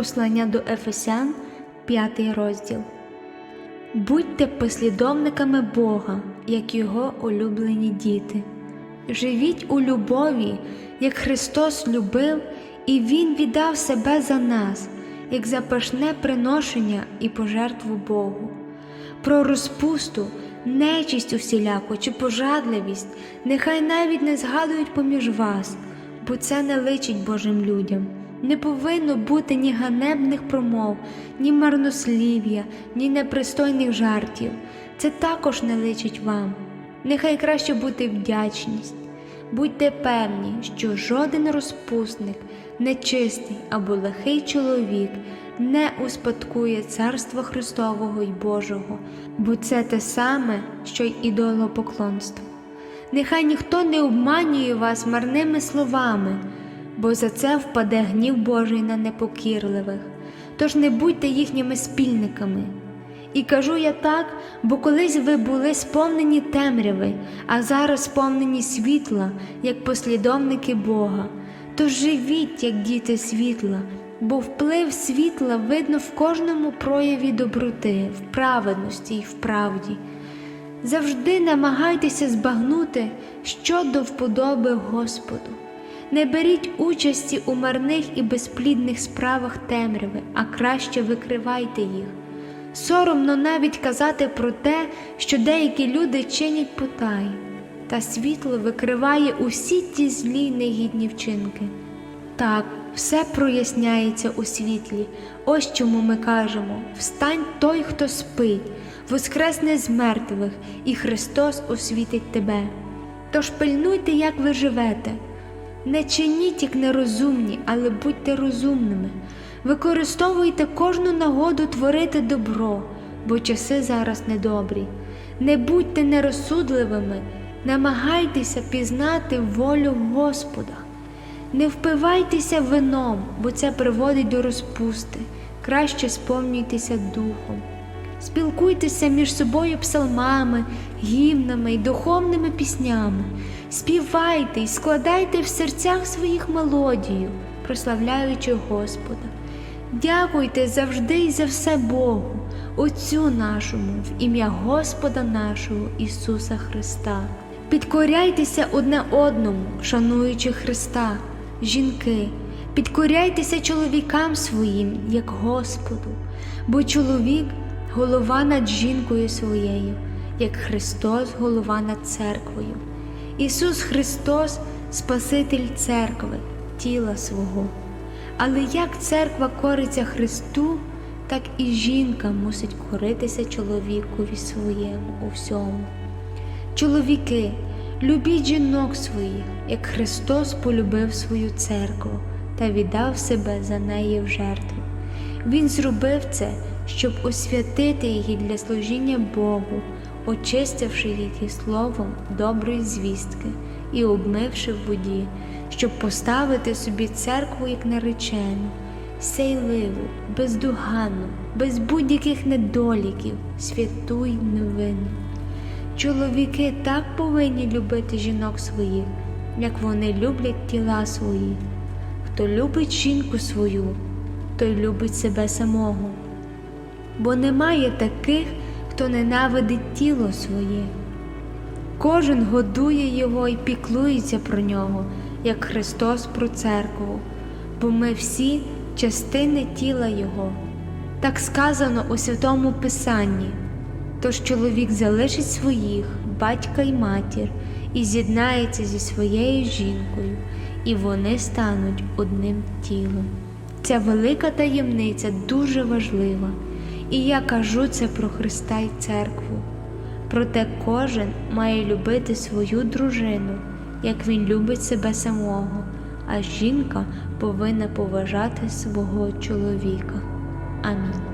Послання до Ефесян, 5 розділ. Будьте послідовниками Бога, як Його улюблені діти. Живіть у любові, як Христос любив, і Він віддав себе за нас, як запашне приношення і пожертву Богу. Про розпусту, нечисть усіляку чи пожадливість нехай навіть не згадують поміж вас, бо це не личить Божим людям. Не повинно бути ні ганебних промов, ні марнослів'я, ні непристойних жартів. Це також не личить вам. Нехай краще бути вдячність. Будьте певні, що жоден розпусник, нечистий або лихий чоловік не успадкує Царства Христового й Божого, бо це те саме, що й ідолопоклонство. Нехай ніхто не обманює вас марними словами, бо за це впаде гнів Божий на непокірливих, тож не будьте їхніми спільниками. І кажу я так, бо колись ви були сповнені темряви, а зараз сповнені світла, як послідовники Бога. Тож живіть, як діти світла, бо вплив світла видно в кожному прояві доброти, в праведності й в правді. Завжди намагайтеся збагнути, що до вподоби Господу. Не беріть участі у марних і безплідних справах темряви, а краще викривайте їх. Соромно навіть казати про те, що деякі люди чинять потай, та світло викриває усі ті злі негідні вчинки. Так, все проясняється у світлі. Ось чому ми кажемо: встань той, хто спить, воскресне з мертвих, і Христос освітить тебе. Тож пильнуйте, як ви живете. Не чиніть як нерозумні, але будьте розумними. Використовуйте кожну нагоду творити добро, бо часи зараз недобрі. Не будьте нерозсудливими, намагайтеся пізнати волю Господа. Не впивайтеся вином, бо це приводить до розпусти. Краще сповнюйтеся духом. Спілкуйтеся між собою псалмами, гімнами й духовними піснями. Співайте й складайте в серцях своїх мелодію, прославляючи Господа. Дякуйте завжди і за все Богу, Отцю нашому, в ім'я Господа нашого Ісуса Христа. Підкоряйтеся одне одному, шануючи Христа, жінки, підкоряйтеся чоловікам своїм, як Господу, бо чоловік голова над жінкою своєю, як Христос голова над церквою. Ісус Христос Спаситель церкви, тіла свого. Але як церква кориться Христу, так і жінка мусить коритися чоловікові своєму у всьому. Чоловіки, любіть жінок своїх, як Христос полюбив свою церкву та віддав себе за неї в жертву. Він зробив це, щоб освятити її для служіння Богу, очистивши її словом доброї звістки і обмивши в воді, щоб поставити собі церкву як наречену, сейливу, бездоганну, без будь-яких недоліків, святу й невинну. Чоловіки так повинні любити жінок своїх, як вони люблять тіла свої. Хто любить жінку свою, той любить себе самого. Бо немає таких, хто ненавидить тіло своє. Кожен годує його і піклується про нього, як Христос про церкву, бо ми всі частини тіла Його. Так сказано у Святому Писанні. Тож чоловік залишить своїх, батька й матір, і з'єднається зі своєю жінкою, і вони стануть одним тілом. Ця велика таємниця дуже важлива, і я кажу це про Христа й церкву. Проте кожен має любити свою дружину, як він любить себе самого, а жінка повинна поважати свого чоловіка. Амінь.